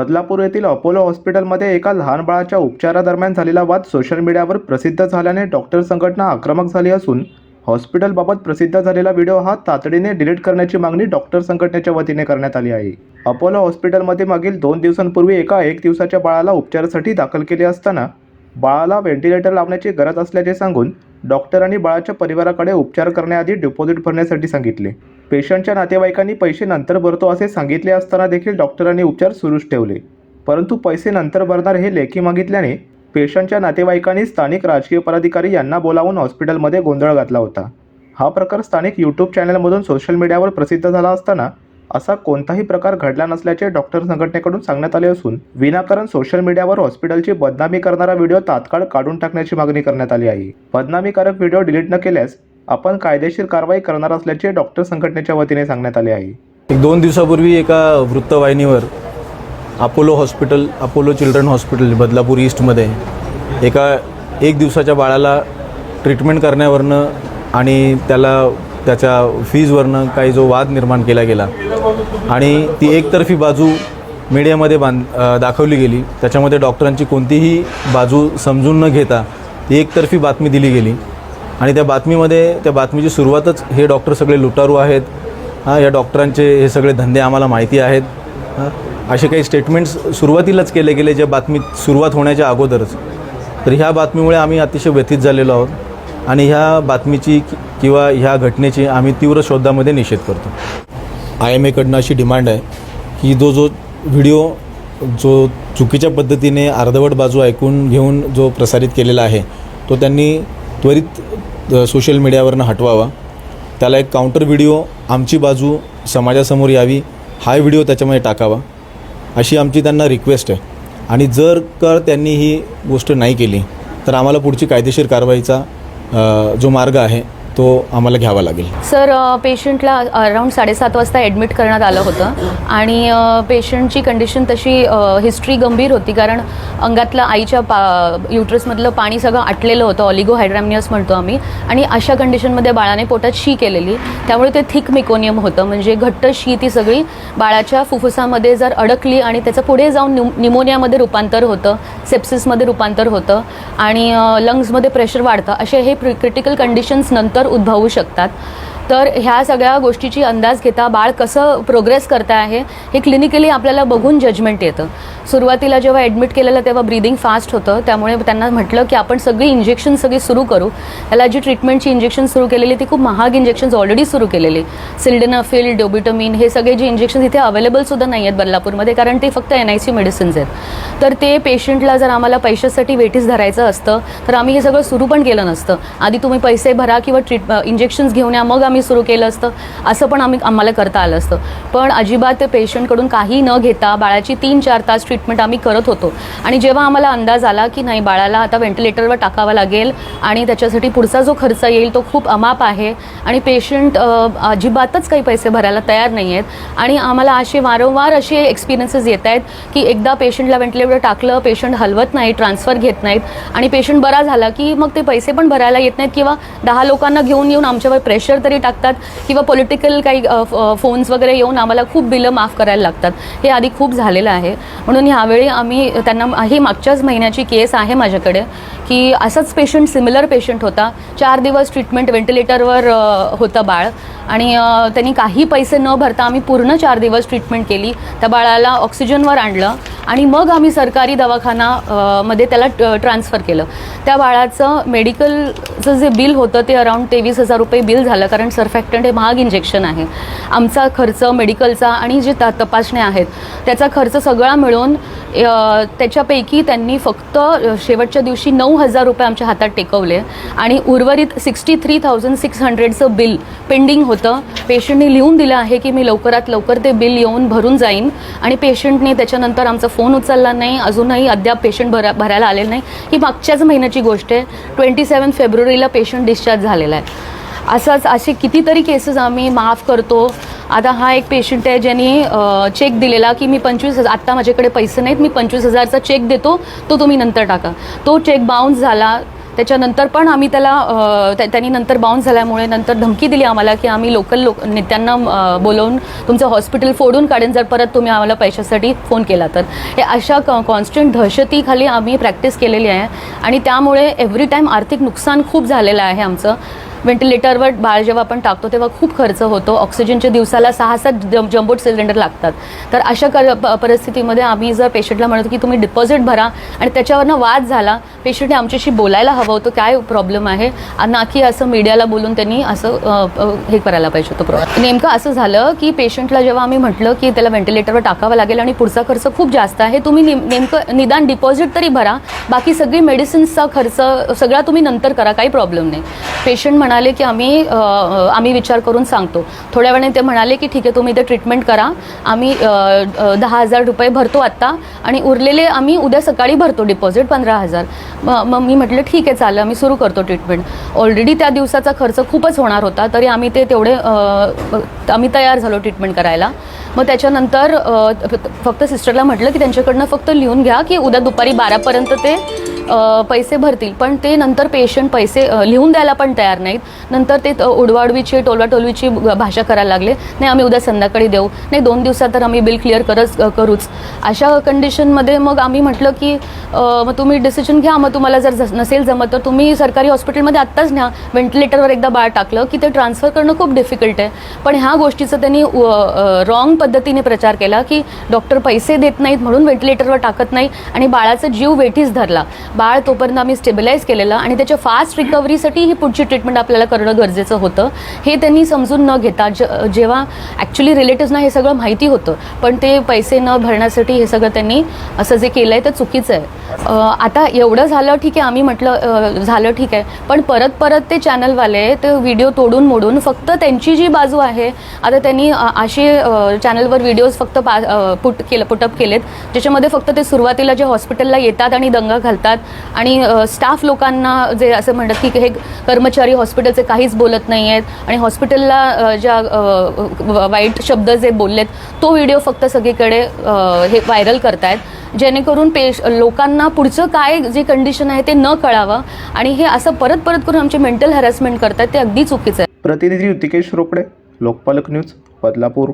बदलापूर येथील अपोलो हॉस्पिटलमध्ये एका लहान बाळाच्या उपचारादरम्यान झालेला वाद सोशल मीडियावर प्रसिद्ध झाल्याने डॉक्टर संघटना आक्रमक झाली असून हॉस्पिटलबाबत प्रसिद्ध झालेला व्हिडिओ हा तातडीने डिलीट करण्याची मागणी डॉक्टर संघटनेच्या वतीने करण्यात आली आहे. अपोलो हॉस्पिटलमध्ये मागील दोन दिवसांपूर्वी एका एक दिवसाच्या बाळाला उपचारासाठी दाखल केले असताना बाळाला व्हेंटिलेटर लावण्याची गरज असल्याचे सांगून डॉक्टरांनी बाळाच्या परिवाराकडे उपचार करण्याआधी डिपॉझिट भरण्यासाठी सांगितले. पेशंटच्या नातेवाईकांनी पैसे नंतर भरतो असे सांगितले असताना देखील डॉक्टरांनी उपचार सुरूच ठेवले. परंतु पैसे नंतर भरणार हे लेखी मागितल्याने पेशंटच्या नातेवाईकांनी स्थानिक राजकीय पदाधिकारी यांना बोलावून हॉस्पिटलमध्ये गोंधळ घातला होता. हा प्रकार स्थानिक यूट्यूब चॅनलमधून सोशल मीडियावर प्रसिद्ध झाला असताना असा कोणताही प्रकार घडला नसल्याचे डॉक्टर संघटनेकडून सांगण्यात आले असून विनाकारण सोशल मीडियावर हॉस्पिटलची बदनामी करणारा व्हिडिओ तात्काळ काढून टाकण्याची मागणी करण्यात आली आहे. बदनामीकारक व्हिडिओ डिलीट न केल्यास आपण कायदेशीर कारवाई करणार असल्याचे डॉक्टर संघटनेच्या वतीने सांगण्यात आले आहे. एक दोन दिवसापूर्वी एका वृत्तवाहिनीवर Apollo hospital Apollo children hospital Badlapur ईस्टमध्ये एका एक दिवसाच्या बाळाला ट्रीटमेंट करण्यावरनं आणि त्याला त्याच्या फीजवरनं काही जो वाद निर्माण केला गेला. आणि ती एकतर्फी बाजू मीडियामध्ये बांध दाखवली गेली. त्याच्यामध्ये डॉक्टरांची कोणतीही बाजू समजून न घेता ती एकतर्फी बातमी दिली गेली. आणि त्या बातमीमध्ये त्या बातमीची सुरुवातच हे डॉक्टर सगळे लुटारू आहेत. हां या डॉक्टरांचे हे सगळे धंदे आम्हाला माहिती आहेत. असे काही स्टेटमेंट्स सुरुवातीलाच केले गेले ज्या बातमीत सुरुवात होण्याच्या अगोदरच. तर ह्या बातमीमुळे आम्ही अतिशय व्यथित झालेलो आहोत. आणि ह्या बातमीची किंवा ह्या घटनेची आम्ही तीव्र शोधामध्ये निषेध करतो. आय एम एकडनं अशी डिमांड आहे की जो जो व्हिडिओ जो चुकीच्या पद्धतीने अर्धवट बाजू ऐकून घेऊन जो प्रसारित केलेला आहे तो त्यांनी त्वरित सोशल मीडियावरनं हटवावा. त्याला एक काउंटर व्हिडिओ आमची बाजू समाजासमोर यावी हा व्हिडिओ त्याच्यामध्ये टाकावा अशी आमची त्यांना रिक्वेस्ट आहे. आणि जर का त्यांनी ही गोष्ट नाही केली तर आम्हाला पुढची कायदेशीर कारवाईचा जो मार्ग आहे तो आम्हाला घ्यावा लागेल. सर पेशंटला अराऊंड साडेसात वाजता ॲडमिट करण्यात आलं होतं आणि पेशंटची कंडिशन तशी हिस्ट्री गंभीर होती कारण अंगातलं आईच्या पा युट्रसमधलं पाणी सगळं आटलेलं होतं ऑलिगो हायड्रॅमियस म्हणतो आम्ही. आणि अशा कंडिशनमध्ये बाळाने पोटात शी केलेली. त्यामुळे ते थिक मिकोनियम होतं. म्हणजे घट्ट शी ती सगळी बाळाच्या फुफ्फुसामध्ये जर अडकली आणि त्याचं पुढे जाऊन निमोनियामध्ये रूपांतर होतं सेप्सिसमध्ये रूपांतर होतं आणि लंग्समध्ये प्रेशर वाढतं असे हे क्रिटिकल कंडिशन्स नंतर उद्भवू शकतात. तर ह्या सगळ्या गोष्टीची अंदाज घेता बाळ कसं प्रोग्रेस करत आहे हे क्लिनिकली आपल्याला बघून जजमेंट येतं. सुरुवातीला जेव्हा ॲडमिट केलेलं तेव्हा ब्रिदिंग फास्ट होतं त्यामुळे त्यांना म्हटलं की आपण सगळी इंजेक्शन सगळी सुरू करू. त्याला जी ट्रीटमेंटची इंजेक्शन सुरू केलेली ती खूप महाग इंजेक्शन्स ऑलरेडी सुरू केलेली. सिल्डेनाफिल डोबिटमिन हे सगळे जे इंजेक्शन इथे अवेलेबल सुद्धा नाही आहेत बदलापूरमध्ये कारण ते फक्त एन आय सी मेडिसिन्स आहेत. तर ते पेशंटला जर आम्हाला पैशासाठी वेटीस धरायचं असतं तर आम्ही हे सगळं सुरू पण केलं नसतं. आधी तुम्ही पैसे भरा किंवा ट्रीट इंजेक्शन्स घेऊन या मग आम्ही सुरू केलं असतं असं पण आम्ही आम्हाला करता आलं असतं. पण अजिबात ते पेशंटकडून काही न घेता बाळाची तीन चार तास ट्रीटमेंट आम्ही करत होतो. आणि जेव्हा आम्हाला अंदाज आला की नाही बाळाला आता व्हेंटिलेटरवर टाकावा लागेल आणि त्याच्यासाठी पुढचा जो खर्च येईल तो खूप अमाप आहे आणि पेशंट अजिबातच काही पैसे भरायला तयार नाही आहेत. आणि आम्हाला असे वारंवार असे एक्सपिरियन्सेस येत आहेत की एकदा पेशंटला व्हेंटिलेटर टाकलं पेशंट हलवत नाही ट्रान्सफर घेत नाहीत आणि पेशंट बरा झाला की मग ते पैसे पण भरायला येत नाहीत किंवा दहा लोकांना घेऊन येऊन आमच्यावर प्रेशर तरी लागतात किंवा पॉलिटिकल काही फोन्स वगैरे येऊन आम्हाला खूप बिलं माफ करायला लागतात. हे आधी खूप झालेलं आहे. म्हणून ह्यावेळी आम्ही त्यांना ही मागच्याच महिन्याची केस आहे माझ्याकडे की असाच पेशंट सिमिलर पेशंट होता. चार दिवस ट्रीटमेंट व्हेंटिलेटरवर होतं बाळ. आणि त्यांनी काही पैसे न भरता आम्ही पूर्ण चार दिवस ट्रीटमेंट केली. त्या बाळाला ऑक्सिजनवर आणलं आणि मग आम्ही सरकारी दवाखाना मध्ये त्याला ट्रान्सफर केलं. त्या बाळाचं मेडिकलचं जे बिल होतं ते अराऊंड तेवीस हजार रुपये बिल झालं कारण सरफॅक्टंट हे महाग इंजेक्शन आहे. आमचा खर्च मेडिकलचा आणि जे त तपासण्या आहेत त्याचा खर्च सगळा मिळून त्याच्यापैकी त्यांनी फक्त शेवटच्या दिवशी नऊ हजार रुपये आमच्या हातात टेकवले आणि उर्वरित सिक्स्टी थ्री थाउजंड सिक्स हंड्रेडचं बिल पेंडिंग होतं. पेशंटने लिहून दिलं आहे की मी लवकरात लवकर ते बिल येऊन भरून जाईन. आणि पेशंटने त्याच्यानंतर आमचा फोन उचलला नाही. अजूनही अद्याप पेशंट भरा भरायला आलेलं नाही. ही मागच्याच महिन्याची गोष्ट आहे. ट्वेंटी सेवन फेब्रुवारीला पेशंट डिस्चार्ज झालेला आहे. असंच असे कितीतरी केसेस आम्ही माफ करतो. आता हा एक पेशंट आहे ज्यांनी चेक दिलेला की मी पंचवीस हजार आत्ता माझ्याकडे पैसे नाहीत. मी पंचवीस हजारचा चेक देतो. तो तुम्ही नंतर टाका. तो चेक बाउन्स झाला. त्याच्यानंतर पण आम्ही त्याला त्या- त्यांनी नंतर बाउन्स झाल्यामुळे नंतर धमकी दिली आम्हाला की आम्ही लोकल लोक नेत्यांना बोलवून तुमचं हॉस्पिटल फोडून काढेन. जर परत तुम्ही आम्हाला पैशासाठी फोन केला तर. हे अशा कॉन्स्टंट दहशतीखाली आम्ही प्रॅक्टिस केलेली आहे. आणि त्यामुळे एव्हरी टाईम आर्थिक नुकसान खूप झालेलं आहे आमचं. व्हेंटिलेटरवर बाळ जेव्हा आपण टाकतो तेव्हा खूप खर्च होतो. ऑक्सिजनच्या दिवसाला सहा सात जम्बोट सिलेंडर लागतात. तर अशा कर प- परिस्थितीमध्ये आम्ही जर पेशंटला म्हणतो की तुम्ही डिपॉझिट भरा आणि त्याच्यावरनं वाद झाला पेशंटने आमच्याशी बोलायला हवं होतं काय प्रॉब्लेम आहे? ना की असं मीडियाला बोलून त्यांनी असं हे करायला पाहिजे होतं प्रॉब्लेम. नेमकं असं झालं की पेशंटला जेव्हा आम्ही म्हटलं की त्याला व्हेंटिलेटरवर टाकावं लागेल आणि पुढचा खर्च खूप जास्त आहे तुम्ही नेम- नेमकं निदान डिपॉझिट तरी भरा. बाकी सगळी मेडिसिन्सचा खर्च सगळा तुम्ही नंतर करा काही प्रॉब्लेम नाही. पेशंट म्हणाले की आम्ही आम्ही विचार करून सांगतो. थोड्या वेळाने ते म्हणाले की ठीक आहे तुम्ही इथे ट्रीटमेंट करा. आम्ही दहा हजार रुपये भरतो आत्ता आणि उरलेले आम्ही उद्या सकाळी भरतो डिपॉझिट पंधरा हजार. मग मग मी म्हटलं ठीक आहे चालेल आम्ही सुरू करतो ट्रीटमेंट ऑलरेडी त्या दिवसाचा खर्च खूपच होणार होता तरी आम्ही ते तेवढे आम्ही तयार झालो ट्रीटमेंट करायला. मग त्याच्यानंतर फक्त सिस्टरला म्हटलं की त्यांच्याकडनं फक्त लिहून घ्या की उद्या दुपारी बारापर्यंत ते पैसे भरतील पण ते नंतर पेशंट पैसे लिहून द्यायला पण तयार नाहीत. नंतर ते उडवाडवीची टोलवाटोलवीची भाषा करायला लागले. नाही आम्ही उद्या संध्याकाळी देऊ. नाही दोन दिवसात तर आम्ही बिल क्लिअर करच करूच. अशा कंडिशनमध्ये मग आम्ही म्हटलं की मग तुम्ही डिसिजन घ्या. मग तुम्हाला जर नसेल जमत तर तुम्ही सरकारी हॉस्पिटलमध्ये आत्ताच न्या. व्हेंटिलेटरवर एकदा बाळ टाकलं की ते ट्रान्सफर करणं खूप डिफिकल्ट आहे. पण ह्या गोष्टीचा त्यांनी रॉंग पद्धतीने प्रचार केला की डॉक्टर पैसे देत नाहीत म्हणून व्हेंटिलेटरवर टाकत नाही आणि बाळाचा जीव वेठीस धरला. बाळ तोपर्यंत आम्ही स्टेबिलाईज केलेलं आणि त्याच्या फास्ट रिकव्हरीसाठी ही पुढची ट्रीटमेंट आपल्याला करणं गरजेचं होतं. हे त्यांनी समजून न घेता ज जेव्हा ॲक्च्युली रिलेटिव्सना हे सगळं माहिती होतं पण ते पैसे न भरण्यासाठी हे सगळं त्यांनी असं जे केलं आहे ते चुकीचं आहे. आता एवढं झालं ठीक आहे आम्ही म्हटलं झालं ठीक आहे पण परत परत ते चॅनलवाले ते व्हिडिओ तोडून मोडून फक्त त्यांची जी बाजू आहे आता त्यांनी असे चॅनलवर व्हिडिओज फक्त पा पुट केलं पुटअप केलेत ज्याच्यामध्ये फक्त ते सुरुवातीला जे हॉस्पिटलला येतात आणि दंगा घालतात आणि स्टाफ लोकांना जे असं म्हणतात की हे कर्मचारी हॉस्पिटलचे काहीच बोलत नाही आहेत आणि हॉस्पिटलला ज्या वाईट शब्द जे बोललेत तो व्हिडिओ फक्त सगळीकडे हे व्हायरल करतायत. जेणेकरून पेश लोकांना पुढचं काय जे कंडिशन आहे ते न कळावं आणि हे असं परत परत करून आमचे मेंटल हॅरॅसमेंट करतात ते अगदी चुकीचं आहे. प्रतिनिधी ऋतिकेश रोकडे लोकपालक न्यूज बदलापूर.